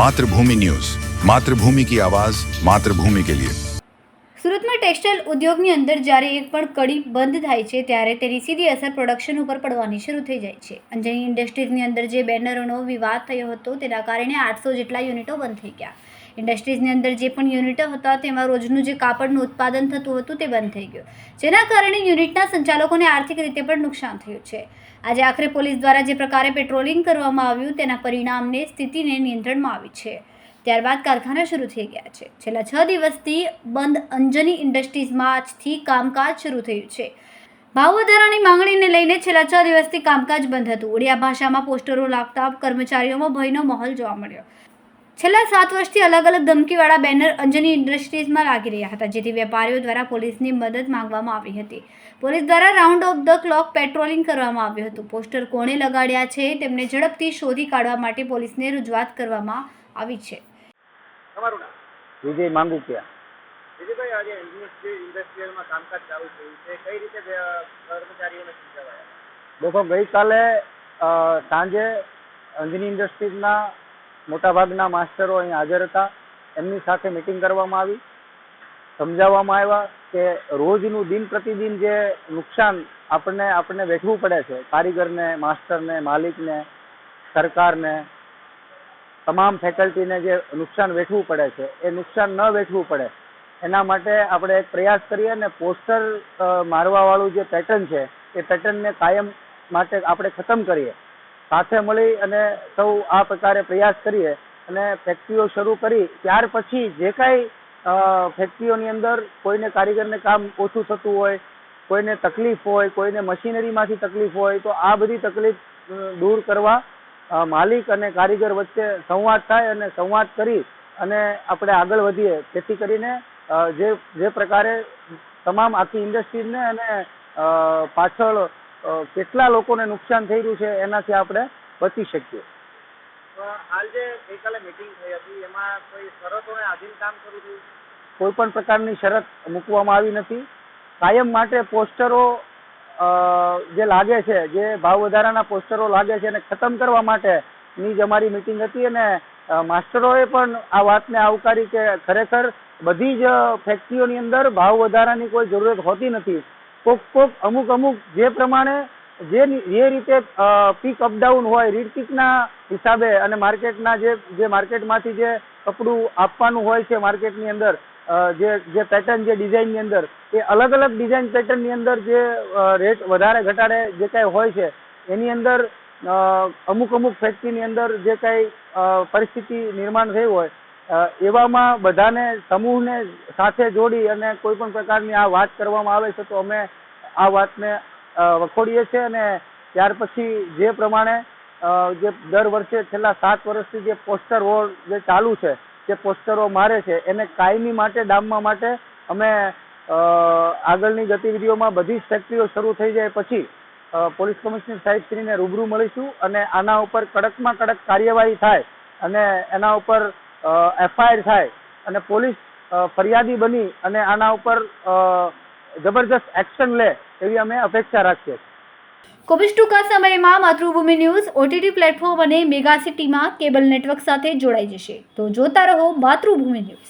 Mathrubhumi news Mathrubhumi કી આવાજ માતૃભૂમિ કે લિયે સુરતમાં ટેક્સટાઇલ ઉદ્યોગની અંદર જ્યારે એક પણ કડી બંધ થાય છે, ત્યારે તેની સીધી અસર પ્રોડક્શન ઉપર પડવાની શરૂ થઈ જાય છે. અંજની ઇન્ડસ્ટ્રીઝની અંદર જે બેનરોનો વિવાદ થયો હતો, તેના કારણે આઠસો જેટલા યુનિટો બંધ થઈ ગયા. ઇન્ડસ્ટ્રીઝની અંદર જે પણ યુનિટો હતા, તેમાં રોજનું જે કાપડનું ઉત્પાદન થતું હતું તે બંધ થઈ ગયું. જેના કારણે યુનિટના સંચાલકોને આર્થિક રીતે પણ નુકસાન થયું છે. આજે આખરે પોલીસ દ્વારા જે પ્રકારે પેટ્રોલિંગ કરવામાં આવ્યું, તેના પરિણામને સ્થિતિને નિયંત્રણમાં આવી છે. ત્યારબાદ કારખાના શરૂ થઈ ગયા છે. છેલ્લા છ દિવસથી બંધ અંજની ઇન્ડસ્ટ્રીઝમાં આજથી કામકાજ શરૂ થયું છે. ભાવ વધારાની માંગણીને લઈને છેલ્લા છ દિવસથી કામકાજ બંધ હતું. ઓડિયા ભાષામાં પોસ્ટરો લાગતા કર્મચારીઓમાં ભયનો માહોલ જોવા મળ્યો. છેલ્લા સાત વર્ષથી અલગ અલગ ધમકીવાળા બેનર અંજની ઇન્ડસ્ટ્રીઝમાં લાગી રહ્યા હતા જેથી વેપારીઓ દ્વારા પોલીસની મદદ માંગવામાં આવી હતી. પોલીસ દ્વારા round of the clock patrolling કરવામાં આવ્યું હતું. પોસ્ટર કોણે લગાડ્યા છે તેમને ઝડપથી શોધી કાઢવા માટે પોલીસને રજૂઆત કરવામાં આવી છે. તમારું નામ? વિજય માંગુકિયા. વિજયભાઈ આજે ઇન્ડસ્ટ્રીયલમાં કામકાજ ચાલુ થયું છે. કઈ રીતે કર્મચારીઓને સમજાવાયા? દેખો ગઈકાલે સાંજે અંજની ઇન્ડસ્ટ્રીઝના મોટાભાગના માસ્ટરો અહીં હાજર હતા. એમની સાથે મિટિંગ કરવામાં આવી. સમજાવવામાં આવ્યા કે રોજનું દિન પ્રતિદિન જે નુકસાન આપણને આપણને વેઠવું પડે છે, કારીગરને, માસ્ટરને, માલિકને, સરકારને, તમામ ફેકલ્ટીને જે નુકસાન વેઠવું પડે છે, એ નુકસાન ન વેઠવું પડે. એના માટે આપણે એક પ્રયાસ કરીએ અને પોસ્ટર મારવાવાળું જે પેટર્ન છે, એ પેટર્નને કાયમ માટે આપણે ખતમ કરીએ. સાથે મળી અને સૌ આ પ્રકારે પ્રયાસ કરીએ અને ફેક્ટરીઓ શરૂ કરી, ત્યાર પછી જે કાંઈ ફેક્ટરીઓની અંદર કોઈને કારીગરને કામ ઓછું થતું હોય, કોઈને તકલીફ હોય, કોઈને મશીનરીમાંથી તકલીફ હોય, તો આ બધી તકલીફ દૂર કરવા માલિક અને કારીગર વચ્ચે સંવાદ થાય અને સંવાદ કરી અને આપણે આગળ વધીએ. જેથી કરીને જે જે પ્રકારે તમામ આખી ઇન્ડસ્ટ્રીઝને અને પાછળ કેટલા લોકોને નુકસાન થઈ રહ્યું છે એનાથી આપણે બચી શકીએ. હાલ જે ગઈકાલે મિટિંગ થઈ હતી એમાં કોઈ શરતોને આધીન કામ શરૂ થયું કોઈ પણ પ્રકારની શરત મૂકવામાં આવી નથી. કાયમ માટે પોસ્ટરો જે લાગે છે જે ભાવ વધારાના પોસ્ટરો લાગે છે એને ખતમ કરવા માટેની જ અમારી મિટિંગ હતી અને માસ્ટરોએ પણ આ વાતને આવકારી કે ખરેખર બધી જ ફેક્ટરીઓની અંદર ભાવ વધારાની કોઈ જરૂરત હોતી નથી. કોક કોક અમુક અમુક જે પ્રમાણે જે જે રીતે પીક અપડાઉન હોય રીડ પીકના હિસાબે અને માર્કેટના જે જે માર્કેટમાંથી જે કપડું આપવાનું હોય છે માર્કેટની અંદર જે જે પેટર્ન જે ડિઝાઇનની અંદર, એ અલગ અલગ ડિઝાઇન પેટર્નની અંદર જે રેટ વધારે ઘટાડે જે કાંઈ હોય છે, એની અંદર અમુક અમુક ફેક્ટરીની અંદર જે કાંઈ પરિસ્થિતિ નિર્માણ થઈ હોય એવામાં બધાને સમૂહને સાથે જોડી અને કોઈ પણ પ્રકારની આ વાત કરવામાં આવે છે તો અમે આ વાતને વખોડીએ છીએ અને ત્યાર પછી જે પ્રમાણે જે દર વર્ષે છેલ્લા સાત વર્ષથી જે પોસ્ટર વોર જે ચાલુ છે, જે પોસ્ટરો મારે છે, એને કાયમી માટે, ડામવા માટે અમે આગળની ગતિવિધિઓમાં બધી જ ફેક્ટરીઓ શરૂ થઈ જાય પછી પોલીસ કમિશનર સાહેબશ્રીને રૂબરૂ મળીશું અને આના ઉપર કડકમાં કડક કાર્યવાહી થાય અને એના ઉપર એફઆઈઆર થાય અને પોલીસ ફરિયાદી બની અને આના ઉપર જબરજસ્ત એક્શન લે એવી અમે અપેક્ષા રાખીએ ખૂબ ટૂંકા સમયમાં માતૃભૂમિ ન્યૂઝ ઓટીટી પ્લેટફોર્મ અને મેગા સિટીમાં કેબલ નેટવર્ક સાથે જોડાઈ જશે. તો જોતા રહો માતૃભૂમિ ન્યૂઝ.